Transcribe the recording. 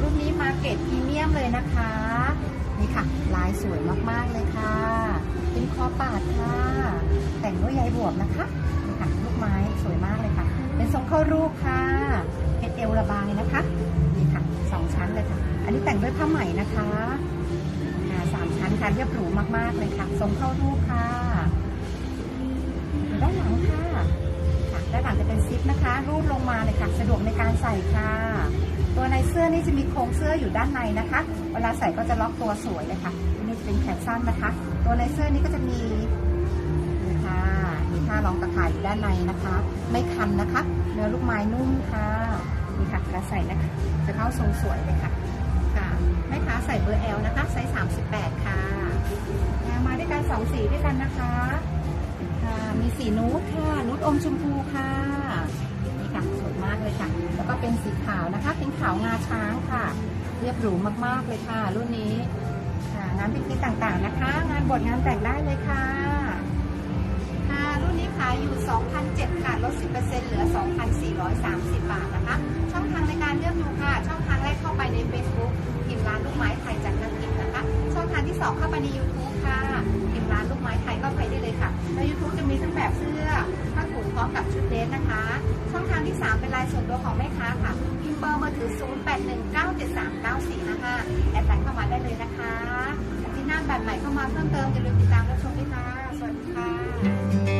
รุ่นนี้มาเก็ตพรีเมียมเลยนะคะ นี่ค่ะ ลายสวยมากๆเลยค่ะ เป็นคอปาดค่ะ แต่งด้วยใยบวบนะคะนี่ค่ะลูกไม้สวยมากเลยค่ะ เป็นทรงเข้ารูปค่ะเป็นเอวระบายนะคะนี่ค่ะสองชั้นเลยค่ะ อันนี้แต่งด้วยผ้าไหมนะคะสามชั้นค่ะเรียบหรูมากๆเลยค่ะ ทรงเข้ารูปค่ะด้านหลังค่ะด้านหลังจะเป็นซิปนะคะ รูดลงมาเลยค่ะ สะดวกในการใส่ค่ะ ตัวในเสื้อนี่จะมีโครงเสื้ออยู่ด้านในนะคะ เวลาใส่ก็จะล็อกตัวสวยเลยค่ะอันนี่จะเป็นแขนสั้นนะคะ ตัวในเสื้อนี้ก็จะมีนี่ค่ะมีผ้ารองตะข่ายอยู่ด้านในนะคะ ไม่คันนะคะ เนื้อลูกไม้นุ่มค่ะนี่ค่ะเวลาใส่นะคะ จะเข้าทรงสวยเลยค่ะค่ะแม่ค้าใส่เบอร์ L นะคะไซส์38 ค่ะอ่ามาด้วยกันสองสีด้วยกันนะคะค่ะมีสีนูดค่ะนูดอมชมพูค่ะ เลยค่ะ แล้วก็เป็นสีขาวนะคะ เป็นขาวงาช้างค่ะ เรียบหรูมากๆเลยค่ะ รุ่นนี้ค่ะงานพิธีต่างๆนะคะ งานบทงานแต่งได้เลยค่ะ ค่ะรุ่นนี้ขายอยู่ 2,007ค่ะลด 10%เหลือ 2,430 บาทนะคะ ช่องทางในการเลือกดูค่ะ ช่องทางแรกเข้าไปใน Facebook พิมพ์ร้านลูกไม้ไทยจากนักกินนะคะ ช่องทางที่ 2 เข้าไปใน YouTube ค่ะพิมพ์ร้านลูกไม้ไทยก็ นะคะ ช่องทางที่ 3 เป็นไลน์ส่วนตัวของแม่ค้าค่ะพิมพ์เบอร์มือถือ 0 8 1 9 7 3 9 4 5 5 แอดไลน์เข้ามาได้เลยนะคะที่หน้าแบบใหม่เข้ามาเพิ่มเติมอย่าลืมติดตามรับชมด้วยค่ะ สวัสดีค่ะ